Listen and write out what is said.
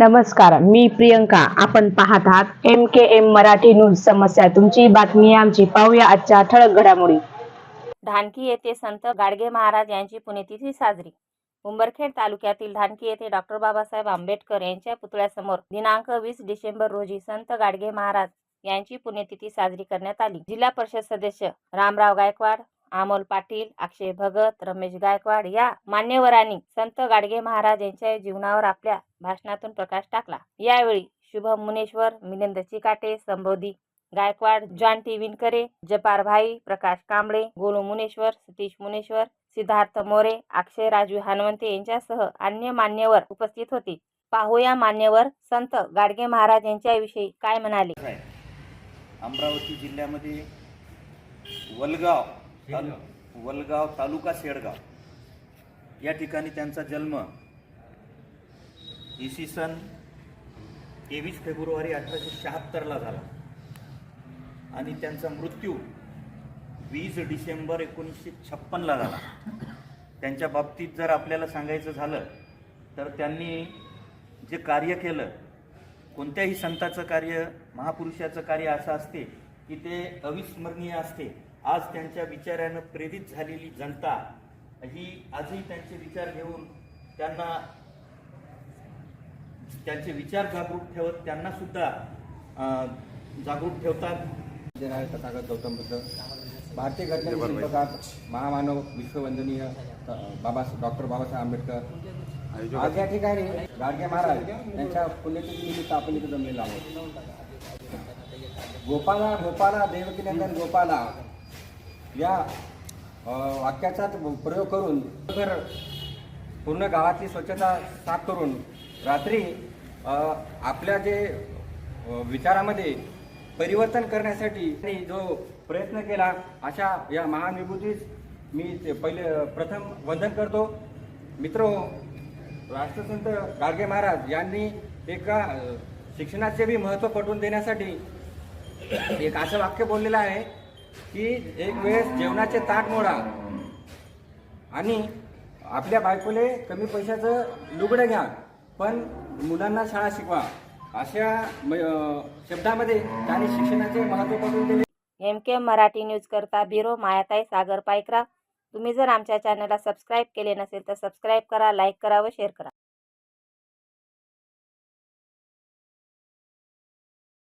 नमस्कार मी प्रियंका. आपण पाहत आहात M K M Marathi news समस्या. तुमची बातमी आमची. पाहूया आजच्या ठळक घडामोडी. ढानकी येथे संत गाडगे महाराज यांची पुण्यतिथी साजरी. उंबरखेड तालुक्यातील ढानकी येथे डॉक्टर बाबासाहेब आंबेडकर यांच्या पुतळ्यासमोर दिनांक वीस डिसेंबर रोजी संत गाडगे महाराज यांची पुण्यतिथी साजरी करण्यात आली. जिल्हा परिषद सदस्य रामराव गायकवाड अमोल पाटील अक्षय भगत रमेश गायकवाड या मान्यवरांनी संत गाडगे महाराज यांच्या जीवनावर आपल्या भाषणातून प्रकाश टाकला. यावेळी शुभम मुनेश्वर मिलिंद चिकाटे संबोधी गायकवाड जॉन टी विनकरे जपार भाई प्रकाश कांबळे गोलू मुनेश्वर सतीश मुनेश्वर सिद्धार्थ मोरे अक्षय राजू हनुमंते यांच्यासह अन्य मान्यवर उपस्थित होते. पाहूया मान्यवर संत गाडगे महाराज यांच्याविषयी काय म्हणाले? अमरावती जिल्ह्यामध्ये वलगाव तालु वलगाव तालुका शेडगाव. या ठिकाणी त्यांचा जन्म इसवी सन तेवीस फेब्रुवारी अठराशे शहात्तरला झाला. आणि त्यांचा मृत्यू वीस डिसेंबर एकोणीसशे छप्पनला झाला. त्यांच्या बाबतीत जर आपल्याला सांगायचं झालं तर त्यांनी जे कार्य केलं कोणत्याही संताचं कार्य महापुरुषाचं कार्य असं असते की ते अविस्मरणीय असते. आज त्यांच्या विचारानं प्रेरित झालेली जनता ही आजही त्यांचे विचार घेऊन त्यांना त्यांचे विचार जागरूक ठेवत त्यांना सुद्धा जागरूक ठेवतात. आहे तथागत गौतम बुद्ध. भारतीय घटनेचे शिल्पकार महामानव विश्ववंदनीय बाबा डॉक्टर बाबासाहेब आंबेडकर. आज या ठिकाणी गाडगे महाराज यांच्या पुण्यतिथी निमित्त आपण इथे जमलेलो आहोत. गोपाला गोपाला देवकीनंदन गोपाला. या वाक्याचा प्रयोग करून तर पूर्ण गावातली स्वच्छता साफ करून रात्री आपल्या जे विचारामध्ये परिवर्तन करण्यासाठी जो प्रयत्न केला अशा या महान विभूतीस मी ते पहिले प्रथम वंदन करतो. मित्र राष्ट्रसंत गाडगे महाराज यांनी एका शिक्षणाचे बी महत्त्व पटवून देण्यासाठी एक असं वाक्य बोललेलं आहे की एक वेळेस जेवणाचे ताट मोडा. आणि आपल्या बायकोले कमी पैशाचं लुगडं घ्या पण मुलांना शाळा शिकवा. अशा शब्दामध्ये त्यांनी शिक्षणाचे महत्त्व पटवून दिले. एम के मराठी न्यूज करता ब्युरो मायाताई सागर पायकरा. तुम्ही जर आमच्या चॅनलला सबस्क्राईब केले नसेल तर सबस्क्राईब करा लाईक करा व शेअर करा.